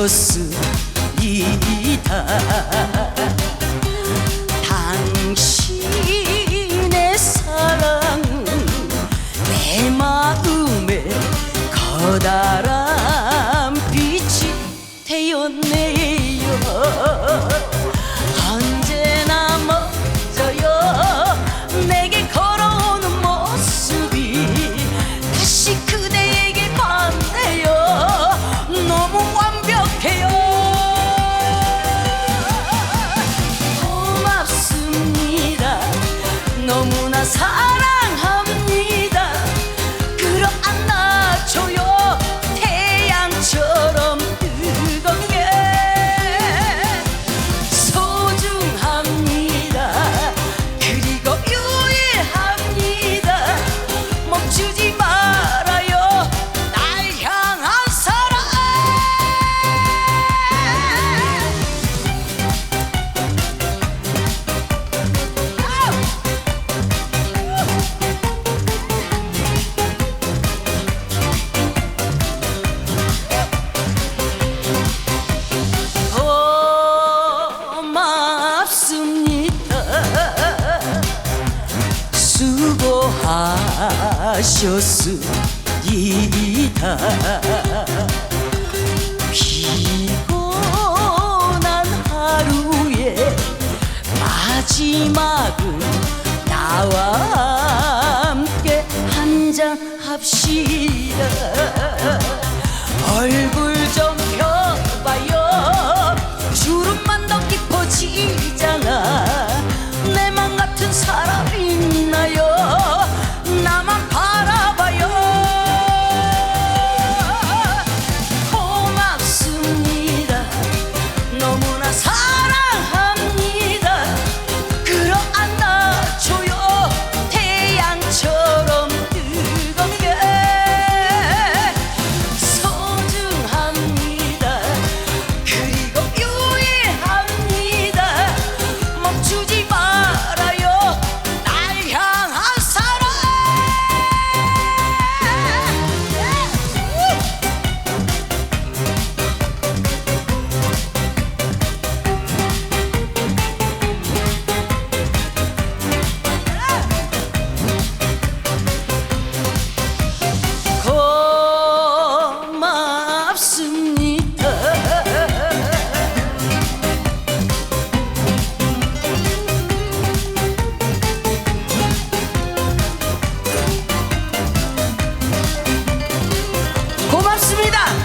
였습니다. 당신의 사랑 내 마음에 커다란 빛이 되었네요. 사 하셨습니다 피곤한 하루의 마지막을 나와 함께 한잔 합시다 얼굴 좀 펴. 갑니다.